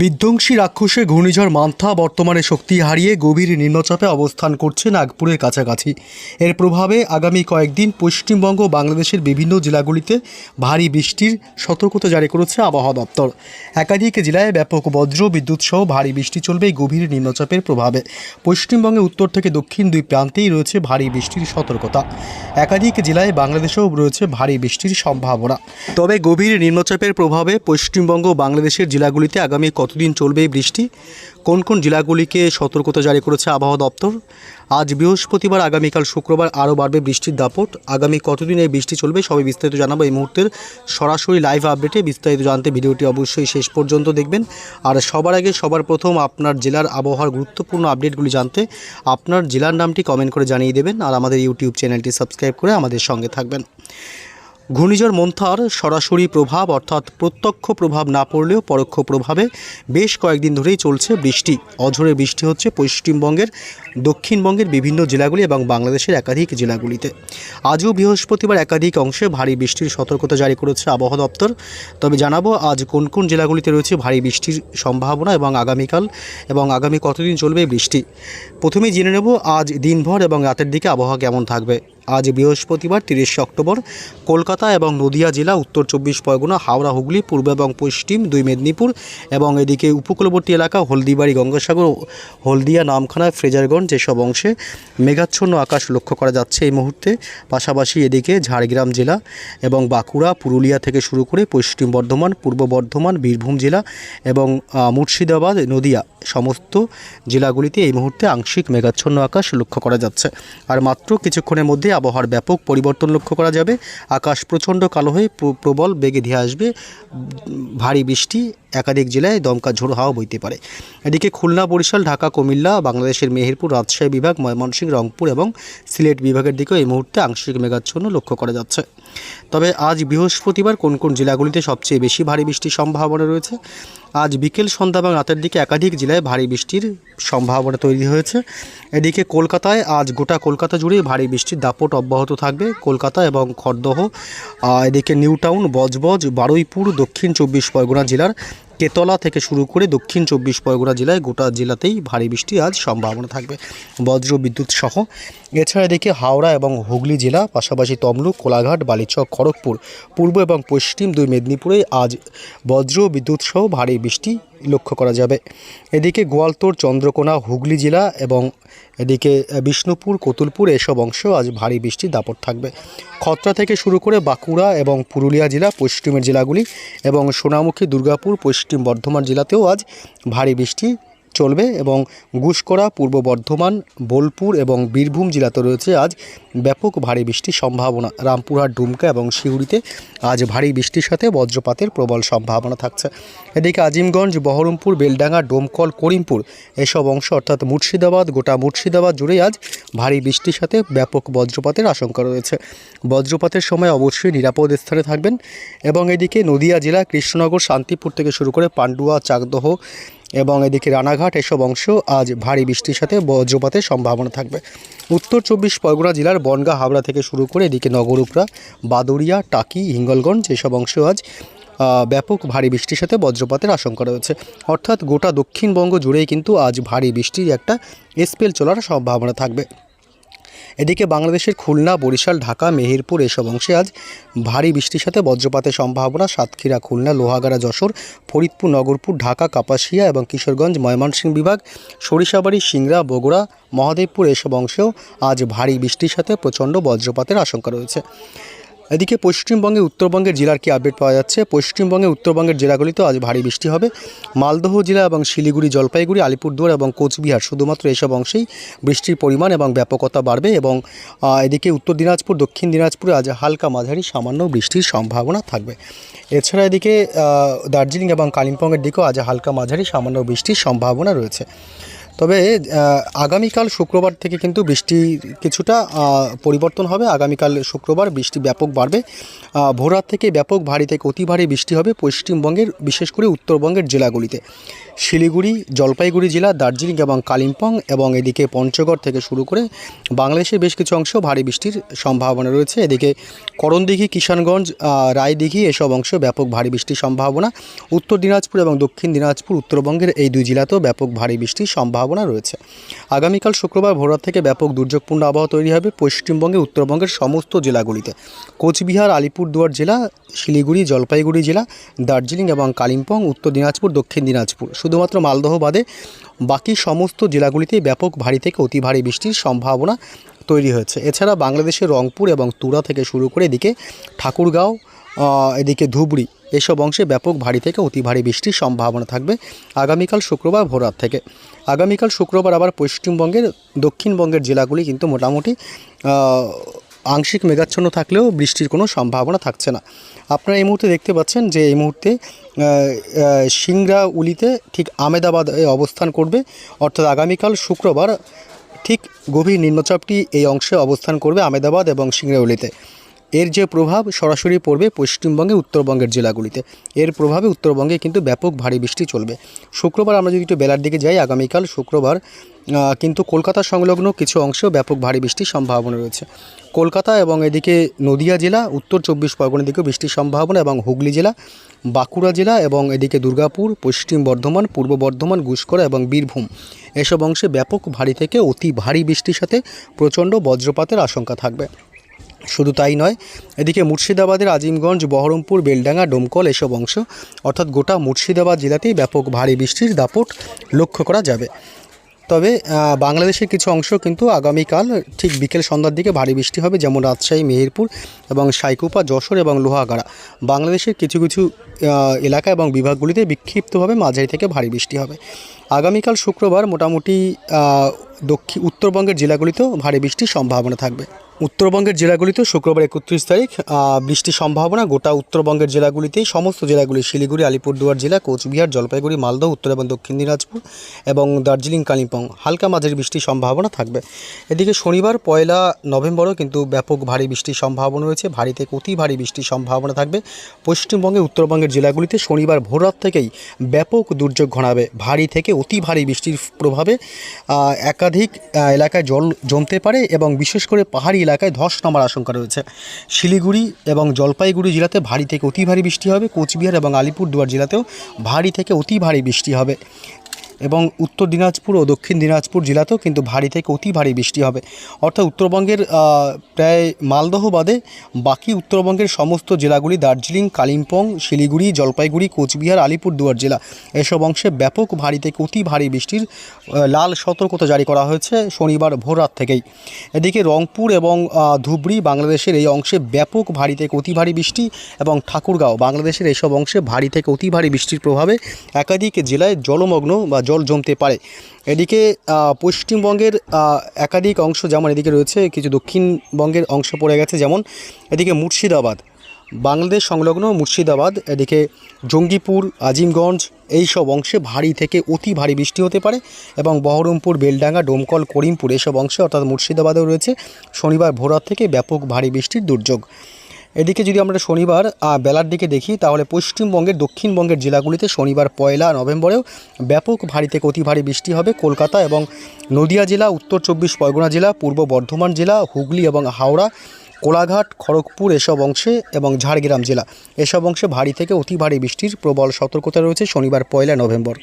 বিধ্বংসী রাক্ষসে ঘূর্ণিঝড় মান্থা বর্তমানে শক্তি হারিয়ে গভীর নিম্নচাপে অবস্থান করছে নাগপুরের কাছাকাছি। এর প্রভাবে আগামী কয়েকদিন পশ্চিমবঙ্গ বাংলাদেশের বিভিন্ন জেলাগুলিতে ভারী বৃষ্টির সতর্কতা জারি করেছে আবহাওয়া দপ্তর। একাধিক জেলায় ব্যাপক বজ্র, বিদ্যুৎ সহ ভারী বৃষ্টি চলবে গভীর নিম্নচাপের প্রভাবে। পশ্চিমবঙ্গে উত্তর থেকে দক্ষিণ দুই প্রান্তেই রয়েছে ভারী বৃষ্টির সতর্কতা। একাধিক জেলায় বাংলাদেশেও রয়েছে ভারী বৃষ্টির সম্ভাবনা। তবে গভীর নিম্নচাপের প্রভাবে পশ্চিমবঙ্গ বাংলাদেশের জেলাগুলিতে আগামী কতদিন চলবে এই বৃষ্টি। কোন কোন জেলাগুলিকে সতর্কতা জারি করেছে আবহাওয়া দপ্তর? আজ বৃহস্পতিবার, আগামীকাল শুক্রবার আরও বাড়বে বৃষ্টির দাপট। আগামী কতদিন এই বৃষ্টি চলবে সবই বিস্তারিত জানাব। এই মুহূর্তের সরাসরি লাইভ আপডেটে বিস্তারিত জানতে ভিডিওটি অবশ্যই শেষ পর্যন্ত দেখবেন। আর সবার আগে, সবার প্রথম আপনার জেলার আবহাওয়ার গুরুত্বপূর্ণ আপডেটগুলি জানতে আপনার জেলার নামটি কমেন্ট করে জানিয়ে দেবেন। আর আমাদের ইউটিউব চ্যানেলটি সাবস্ক্রাইব করে আমাদের সঙ্গে থাকবেন। ঘূর্ণিঝড় মন্থার সরাসরি প্রভাব অর্থাৎ প্রত্যক্ষ প্রভাব না পড়লেও পরোক্ষ প্রভাবে বেশ কয়েকদিন ধরেই চলছে বৃষ্টি। অঝোরে বৃষ্টি হচ্ছে পশ্চিমবঙ্গের, দক্ষিণবঙ্গের বিভিন্ন জেলাগুলি এবং বাংলাদেশের একাধিক জেলাগুলিতে। আজও বৃহস্পতিবার একাধিক অংশে ভারী বৃষ্টির সতর্কতা জারি করেছে আবহাওয়া দপ্তর। তবে জানাব, আজ কোন কোন জেলাগুলিতে রয়েছে ভারী বৃষ্টির সম্ভাবনা এবং আগামীকাল এবং আগামী কতদিন চলবে বৃষ্টি? প্রথমেই জেনে নেব, আজ দিনভর এবং রাতের দিকে আবহাওয়া কেমন থাকবে? আজ বৃহস্পতিবার তিরিশে অক্টোবর, কলকাতা এবং নদিয়া জেলা, উত্তর চব্বিশ পরগনা, হাওড়া, হুগলি, পূর্ব এবং পশ্চিম দুই মেদিনীপুর এবং এদিকে উপকূলবর্তী এলাকা হলদিবাড়ি, গঙ্গাসাগর, হলদিয়া নামখানা ফ্রেজারগঞ্জ যেসব অংশে মেঘাচ্ছন্ন আকাশ লক্ষ্য করা যাচ্ছে এই মুহূর্তে। পাশাপাশি এদিকে ঝাড়গ্রাম জেলা এবং বাঁকুড়া, পুরুলিয়া থেকে শুরু করে পশ্চিম বর্ধমান, পূর্ব বর্ধমান, বীরভূম জেলা এবং মুর্শিদাবাদ, নদিয়া সমস্ত জেলাগুলিতে এই মুহূর্তে আংশিক মেঘাচ্ছন্ন আকাশ লক্ষ্য করা যাচ্ছে। আর মাত্র কিছুক্ষণের মধ্যে আবহাওয়ার ব্যাপক পরিবর্তন লক্ষ্য করা যাবে। আকাশ প্রচণ্ড কালো হয়ে প্রবল বেগে ধেয়ে আসবে। ভারী বৃষ্টি একাধিক জেলায় দমকা ঝোড়ো হাওয়া বইতে পারে। এদিকে খুলনা, বরিশাল, ঢাকা, কুমিল্লা, বাংলাদেশের মেহেরপুর, রাজশাহী বিভাগ, ময়মনসিংহ, রংপুর এবং সিলেট বিভাগের দিকেও এই মুহূর্তে আংশিক মেঘাচ্ছন্ন লক্ষ্য করা যাচ্ছে। তবে আজ বৃহস্পতিবার কোন কোন জেলাগুলিতে সবচেয়ে বেশি ভারী বৃষ্টির সম্ভাবনা রয়েছে? আজ বিকেল, সন্ধ্যা এবং রাতের দিকে একাধিক জেলায় ভারী বৃষ্টির সম্ভাবনা তৈরি হয়েছে। এদিকে কলকাতায় আজ গোটা কলকাতা জুড়ে ভারী বৃষ্টির দাপট অব্যাহত থাকবে। কলকাতা এবং খড়দহ এদিকে নিউটাউন, বজবজ, বারুইপুর, দক্ষিণ চব্বিশ পরগনা জেলার কেতলা থেকে শুরু করে দক্ষিণ চব্বিশ পরগনা জেলায় গোটা জেলাতেই ভারী বৃষ্টি আজ সম্ভাবনা থাকবে। বজ্র বিদ্যুৎ সহ। এছাড়া এদিকে হাওড়া এবং হুগলি জেলা, পাশাপাশি তমলুক, কোলাঘাট, বালিচক, খড়গপুর, পূর্ব এবং পশ্চিম দুই মেদিনীপুরে আজ বজ্র বিদ্যুৎ সহ ভারী বৃষ্টি লক্ষ্য করা যাবে। এদিকে গোয়ালতোড় চন্দ্রকোনা, হুগলি জেলা এবং এদিকে বিষ্ণুপুর, কতুলপুর এসব অংশ আজ ভারী বৃষ্টির দাপট থাকবে। খত্রা থেকে শুরু করে বাঁকুড়া এবং পুরুলিয়া জেলা, পশ্চিমের জেলাগুলি এবং সোনামুখী, দুর্গাপুর, পশ্চিম বর্ধমান জেলাতেও আজ ভারী বৃষ্টি চলবে এবং গুসকরা পূর্ব বর্ধমান, বোলপুর এবং বীরভূম জেলাতে রয়েছে আজ ব্যাপক ভারী বৃষ্টির সম্ভাবনা। রামপুরহাট, ডুমকা এবং সিউড়িতে আজ ভারী বৃষ্টির সাথে বজ্রপাতের প্রবল সম্ভাবনা থাকছে। এদিকে আজিমগঞ্জ, বহরমপুর, বেলডাঙ্গা, ডোমকল, করিমপুর এসব অংশ অর্থাৎ মুর্শিদাবাদ, গোটা মুর্শিদাবাদ জুড়েই আজ ভারী বৃষ্টির সাথে ব্যাপক বজ্রপাতের আশঙ্কা রয়েছে। বজ্রপাতের সময় অবশ্যই নিরাপদ স্থানে থাকবেন এবং এদিকে নদিয়া জেলা, কৃষ্ণনগর, শান্তিপুর থেকে শুরু করে পান্ডুয়া, চাকদহ এবং এদিকে রানাঘাট, এসব অংশ আজ ভারী বৃষ্টির সাথে বজ্রপাতের সম্ভাবনা থাকবে। উত্তর চব্বিশ পরগনা জেলার বনগা হাবড়া থেকে শুরু করে এদিকে নগরুকরা বাদুরিয়া টাকি, হিঙ্গলগঞ্জ এসব অংশ আজ ব্যাপক ভারী বৃষ্টির সাথে বজ্রপাতের আশঙ্কা রয়েছে। অর্থাৎ গোটা দক্ষিণবঙ্গ জুড়েই কিন্তু আজ ভারী বৃষ্টির একটা স্পেল চলার সম্ভাবনা থাকবে। এদিকে বাংলাদেশের খুলনা, বরিশাল, ঢাকা, মেহেরপুর এসব অংশে আজ ভারী বৃষ্টির সাথে বজ্রপাতের সম্ভাবনা। সাতক্ষীরা, খুলনা, লোহাগাড়া, যশোর, ফরিদপুর, নগরপুর, ঢাকা, কাপাসিয়া এবং কিশোরগঞ্জ, ময়মনসিংহ বিভাগ, সরিষাবাড়ি, সিংড়া, বগুড়া, মহাদেবপুর এসব অংশেও আজ ভারী বৃষ্টির সাথে প্রচণ্ড বজ্রপাতের আশঙ্কা রয়েছে। এদিকে পশ্চিমবঙ্গে, উত্তরবঙ্গের জেলার কি আপডেট পাওয়া যাচ্ছে? পশ্চিমবঙ্গে, উত্তরবঙ্গের জেলাগুলিতেও আজ ভারী বৃষ্টি হবে। মালদহ জেলা এবং শিলিগুড়ি, জলপাইগুড়ি, আলিপুরদুয়ার এবং কোচবিহার শুধুমাত্র এসব অংশেই বৃষ্টির পরিমাণ এবং ব্যাপকতা বাড়বে এবং এদিকে উত্তর দিনাজপুর, দক্ষিণ দিনাজপুরে আজ হালকা মাঝারি সামান্য বৃষ্টির সম্ভাবনা থাকবে। এছাড়া এদিকে দার্জিলিং এবং কালিম্পংয়ের দিকেও আজ হালকা মাঝারি সামান্য বৃষ্টির সম্ভাবনা রয়েছে। তবে আগামীকাল শুক্রবার থেকে কিন্তু বৃষ্টির কিছুটা পরিবর্তন হবে। আগামীকাল শুক্রবার বৃষ্টি ব্যাপক বাড়বে। আহ, ভোররাত থেকে ব্যাপক ভারী থেকে অতি ভারী বৃষ্টি হবে পশ্চিমবঙ্গের বিশেষ করে উত্তরবঙ্গের জেলাগুলিতে। শিলিগুড়ি জলপাইগুড়ি জেলা দার্জিলিং এবং কালিম্পং এবং এদিকে পঞ্চগড় থেকে শুরু করে বাংলাদেশের বেশ কিছু অংশ ভারী বৃষ্টির সম্ভাবনা রয়েছে। এদিকে করণদিঘি কিষানগঞ্জ রায়দিঘি এসব অংশ ব্যাপক ভারী বৃষ্টির সম্ভাবনা। উত্তর দিনাজপুর এবং দক্ষিণ দিনাজপুর উত্তরবঙ্গের এই দুই জেলাতেও ব্যাপক ভারী বৃষ্টির সম্ভাবনা রয়েছে। আগামীকাল শুক্রবার ভোররাত থেকে ব্যাপক দুর্যোগপূর্ণ আবহাওয়া তৈরি হবে পশ্চিমবঙ্গে উত্তরবঙ্গের সমস্ত জেলাগুলিতে। কোচবিহার, আলিপুরদুয়ার জেলা, শিলিগুড়ি, জলপাইগুড়ি জেলা, দার্জিলিং এবং কালিম্পং, উত্তর দিনাজপুর, দক্ষিণ দিনাজপুর। শুধুমাত্র মালদহ বাদে বাকি সমস্ত জেলাগুলিতেই ব্যাপক ভারী থেকে অতি ভারী বৃষ্টির সম্ভাবনা তৈরি হয়েছে। এছাড়া বাংলাদেশের রংপুর এবং তুরা থেকে শুরু করে এদিকে ঠাকুরগাঁও এদিকে ধুবড়ি এসব অংশে ব্যাপক ভারী থেকে অতি ভারী বৃষ্টির সম্ভাবনা থাকবে আগামীকাল শুক্রবার ভোররাত থেকে। আগামীকাল শুক্রবার আবার পশ্চিমবঙ্গের দক্ষিণবঙ্গের জেলাগুলি কিন্তু মোটামুটি আংশিক মেঘাচ্ছন্ন থাকলেও বৃষ্টির কোনো সম্ভাবনা থাকছে না। আপনারা এই মুহূর্তে দেখতে পাচ্ছেন যে এই মুহূর্তে আহ, আহ, উলিতে ঠিক আমেদাবাদ অবস্থান করবে। অর্থাৎ আগামীকাল শুক্রবার ঠিক গভীর নিম্নচাপটি এই অংশে অবস্থান করবে আমেদাবাদ এবং সিংড়াউলিতে এর যে প্রভাব সরাসরি পড়বে পশ্চিমবঙ্গে, উত্তরবঙ্গের জেলাগুলিতে। এর প্রভাবে উত্তরবঙ্গে কিন্তু ব্যাপক ভারী বৃষ্টি চলবে। শুক্রবার আমরা যদি একটু বেলার দিকে যাই, আগামীকাল শুক্রবার কিন্তু কলকাতা সংলগ্ন কিছু অংশেও ব্যাপক ভারী বৃষ্টির সম্ভাবনা রয়েছে। কলকাতা এবং এদিকে নদিয়া জেলা, উত্তর চব্বিশ পরগনার দিকেও বৃষ্টির সম্ভাবনা এবং হুগলি জেলা, বাঁকুড়া জেলা এবং এদিকে দুর্গাপুর, পশ্চিম বর্ধমান, পূর্ব বর্ধমান গুসকরা এবং বীরভূম। এসব অংশে ব্যাপক ভারী থেকে অতি ভারী বৃষ্টির সাথে প্রচণ্ড বজ্রপাতের আশঙ্কা থাকবে। শুধু তাই নয়, এদিকে মুর্শিদাবাদের আজিমগঞ্জ, বহরমপুর, বেলডাঙ্গা, ডোমকল এসব অংশ, অর্থাৎ গোটা মুর্শিদাবাদ জেলাতেই ব্যাপক ভারী বৃষ্টির দাপট লক্ষ্য করা যাবে। তবে বাংলাদেশের কিছু অংশ কিন্তু আগামীকাল ঠিক বিকেল সন্ধ্যার দিকে ভারী বৃষ্টি হবে, যেমন রাজশাহী, মেহেরপুর এবং সাইকুপা, যশোর এবং লোহাগাড়া। বাংলাদেশের কিছু কিছু এলাকা এবং বিভাগগুলিতে বিক্ষিপ্তভাবে মাঝারি থেকে ভারী বৃষ্টি হবে। আগামীকাল শুক্রবার মোটামুটি দক্ষিণ, উত্তরবঙ্গের জেলাগুলিতেও ভারী বৃষ্টির সম্ভাবনা থাকবে। উত্তরবঙ্গের জেলাগুলিতে শুক্রবার একত্রিশ তারিখ বৃষ্টির সম্ভাবনা গোটা উত্তরবঙ্গের জেলাগুলিতেই, সমস্ত জেলাগুলি শিলিগুড়ি, আলিপুরদুয়ার জেলা, কোচবিহার, জলপাইগুড়ি, মালদহ, উত্তর এবং দক্ষিণ দিনাজপুর এবং দার্জিলিং, কালিম্পং হালকা মাঝারি বৃষ্টির সম্ভাবনা থাকবে। এদিকে শনিবার, পয়লা নভেম্বরও কিন্তু ব্যাপক ভারী বৃষ্টির সম্ভাবনা রয়েছে। ভারী থেকে অতি ভারী বৃষ্টির সম্ভাবনা থাকবে। পশ্চিমবঙ্গে, উত্তরবঙ্গের জেলাগুলিতে শনিবার ভোররাত থেকেই ব্যাপক দুর্যোগ ঘনাবে। ভারী থেকে অতি ভারী বৃষ্টির প্রভাবে একাধিক এলাকায় জল জমতে পারে এবং বিশেষ করে পাহাড়ি এলাকায় ধস নামার আশঙ্কা রয়েছে। শিলিগুড়ি এবং জলপাইগুড়ি জেলাতে ভারী থেকে অতি ভারী বৃষ্টি হবে। কোচবিহার এবং আলিপুরদুয়ার জেলাতেও ভারী থেকে অতি ভারী বৃষ্টি হবে। এবং উত্তর দিনাজপুর ও দক্ষিণ দিনাজপুর জেলাতেও কিন্তু ভারী থেকে অতি ভারী বৃষ্টি হবে। অর্থাৎ উত্তরবঙ্গের প্রায় মালদহ বাদে বাকি উত্তরবঙ্গের সমস্ত জেলাগুলি দার্জিলিং, কালিম্পং, শিলিগুড়ি, জলপাইগুড়ি, কোচবিহার, আলিপুরদুয়ার জেলা এসব অংশে ব্যাপক ভারী থেকে অতি ভারী বৃষ্টির লাল সতর্কতা জারি করা হয়েছে শনিবার ভোররাত থেকেই। এদিকে রংপুর এবং ধুবড়ি বাংলাদেশের এই অংশে ব্যাপক ভারী থেকে অতি ভারী বৃষ্টি এবং ঠাকুরগাঁও বাংলাদেশের এইসব অংশে ভারী থেকে অতি ভারী বৃষ্টির প্রভাবে একাধিক জেলায় জলমগ্ন বা জল জমতে পারে। এদিকে পশ্চিমবঙ্গের একাধিক অংশ যেমন এদিকে রয়েছে, কিছু দক্ষিণবঙ্গের অংশ পড়ে গেছে, যেমন এদিকে মুর্শিদাবাদ, বাংলাদেশ সংলগ্ন মুর্শিদাবাদ, এদিকে জঙ্গিপুর, আজিমগঞ্জ এই সব অংশে ভারী থেকে অতি ভারী বৃষ্টি হতে পারে এবং বহরমপুর, বেলডাঙ্গা, ডোমকল, করিমপুর এসব অংশে, অর্থাৎ মুর্শিদাবাদেও রয়েছে, শনিবার ভোরার থেকে ব্যাপক ভারী বৃষ্টির দুর্যোগ। এদিকে যদি আমরা শনিবার বেলার দিকে দেখি, তাহলে পশ্চিমবঙ্গের, দক্ষিণবঙ্গের জেলাগুলিতে শনিবার পয়লা নভেম্বরেও ব্যাপক ভারী থেকে অতি ভারী বৃষ্টি হবে। কলকাতা এবং নদিয়া জেলা, উত্তর চব্বিশ পরগনা জেলা, পূর্ব বর্ধমান জেলা, হুগলি এবং হাওড়া, কোলাঘাট, খড়গপুর এসব অংশে এবং ঝাড়গ্রাম জেলা এসব অংশে ভারী থেকে অতি ভারী বৃষ্টির প্রবল সতর্কতা রয়েছে শনিবার পয়লা নভেম্বর।